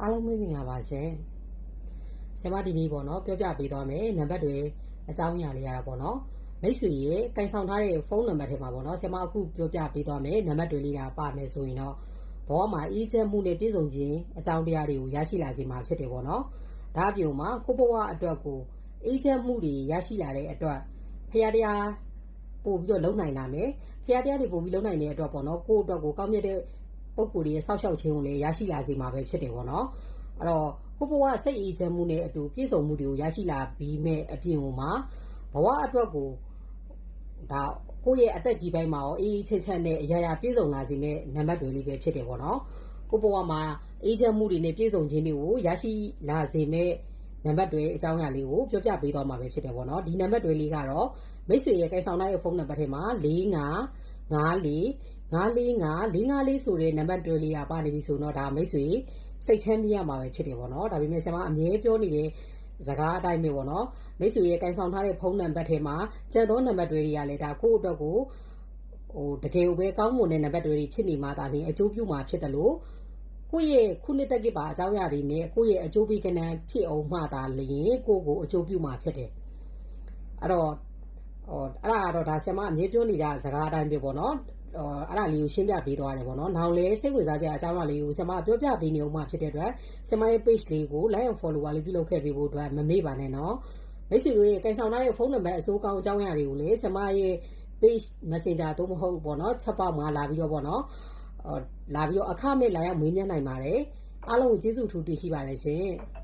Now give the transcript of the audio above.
အားလုံးမင်္ဂလာပါရှင်ဆရာမဒီနေ့ပေါ့နော်ပြောပြပေးသွားမယ်နံပါတ်တွေအကြောင်းအရာလေးရတာပေါ့နော်မိတ်ဆွေရေကင်ဆောင်ထားတဲ့ဖုန်းနံပါတ်ထဲမှာပေါ့နော်ဆရာမအခုပြောပြပေးသွားမယ်နံပါတ်တွေလေးကပါမယ်ဆိုရင်တော့ဘောမှာအေးချမ်းမှုနဲ့ပြည့်စုံခြင်းအကြောင်းတရားတွေကိုရရှိလာစေမှာဖြစ်တယ်ပေါ့နော်ဒါအပြင်မှာကိုဘဝအတွက်ကိုအေးချမ်းမှုတွေရရှိလာတဲ့အတွက်ဖရာတရားပို့ပြီးတော့လုံနိုင်လာမယ်ဖရာတရားတွေပို့ပြီးလုံနိုင်တဲ့အတွက်ပေါ့နော်ကိုယ့်အတွက်ကိုကောင်းမြတ်တဲ့ ပုံကိုယ်တွေရဲ့စောက်ရှောက်ခြင်းကိုလည်းရရှိလာစေမှာပဲဖြစ်တယ်ပေါ့နော်အဲ့တော့ကိုဘဝစိတ်အေးချမ်းမှုနဲ့အတူပြည့်စုံမှုတွေကိုရရှိလာပြီးမဲ့အပြင်ကိုမှာဘဝအတွက်ကိုဒါကိုယ့်ရဲ့အသက်ကြီးပိုင်းမှာရောအေးအေးချမ်းချမ်းနဲ့အရာရာပြည့်စုံလာစေမဲ့နံပါတ်တွေလေးပဲဖြစ်တယ်ပေါ့နော်ကိုဘဝမှာအေးချမ်းမှုတွေနဲ့ပြည့်စုံခြင်းတွေကိုရရှိလာစေမဲ့နံပါတ်တွေအကြောင်းအရာလေးကိုပြောပြပေးသွားမှာပဲဖြစ်တယ်ပေါ့နော်ဒီနံပါတ်တွေလေးကတော့မိတ်ဆွေရဲ့ကိစ္စဆောင်တဲ့ဖုန်းနံပါတ်ထဲမှာ45 94 945 454ဆိုတဲ့နံပါတ်တွေလေးကပါနေပြီဆိုတော့ဒါမိတ်ဆွေစိတ်ချမ်းမြေ့ရမှာပဲဖြစ်တယ်ပေါ့နော်ဒါပေမဲ့ဆရာမအမြဲပြောနေတဲ့စကားအတိုင်းပဲပေါ့နော်မိတ်ဆွေရဲ့ကန်ဆောင်ထားတဲ့ဖုန်းနံပါတ်ထဲမှာကျန်သောနံပါတ်တွေတွေကလည်းဒါကိုယ့်အတွက်ကိုဟိုတကယ်ပဲကောင်းမွန်တဲ့နံပါတ်တွေဖြစ်နေမှဒါလည်းအကျိုးပြုမှာဖြစ်တယ်လို့ကိုယ့်ရဲ့ခုနှစ်တက်ကပါအကြောင်းအရာတွေနဲ့ကိုယ့်ရဲ့အကျိုးပေးကဏ္ဍဖြစ်အောင်မှသာလျင်ကိုယ့်ကိုအကျိုးပြုမှာဖြစ်တယ်အဲ့တော့ဟောအဲ့ဒါကတော့ဒါဆရာမအမြဲပြောနေတာစကားအတိုင်းပဲပေါ့နော်ဟို အဲ့ဒါလေးကိုရှင်းပြပေးသွားတယ်ပေါ့နော်။နောက်လည်းစိတ်ဝင်စားစရာအကြောင်းအရာလေးကိုဆင်မပြောပြပေးနေအောင်မှဖြစ်တဲ့အတွက်ဆင်မရဲ့ page လေးကို like and follower လေးပြုလုပ်ခဲ့ပေးဖို့အတွက်မမေ့ပါနဲ့နော်။မိတ်ဆွေတို့ရဲ့ကင်ဆောင်ထားတဲ့ဖုန်းနံပါတ်အစိုးကောင်းအကြောင်းအရာတွေကိုလည်းဆင်မရဲ့ page messenger တို့မဟုတ်ဘူးပေါ့နော်ချက်ပေါက်မှာလာပြီးတော့ပေါ့နော်။ဟောလာပြီးတော့အခမဲ့လာရောက်မေးမြန်းနိုင်ပါတယ်။အားလုံးကိုကျေးဇူးထူးတင်ရှိပါတယ်ရှင်။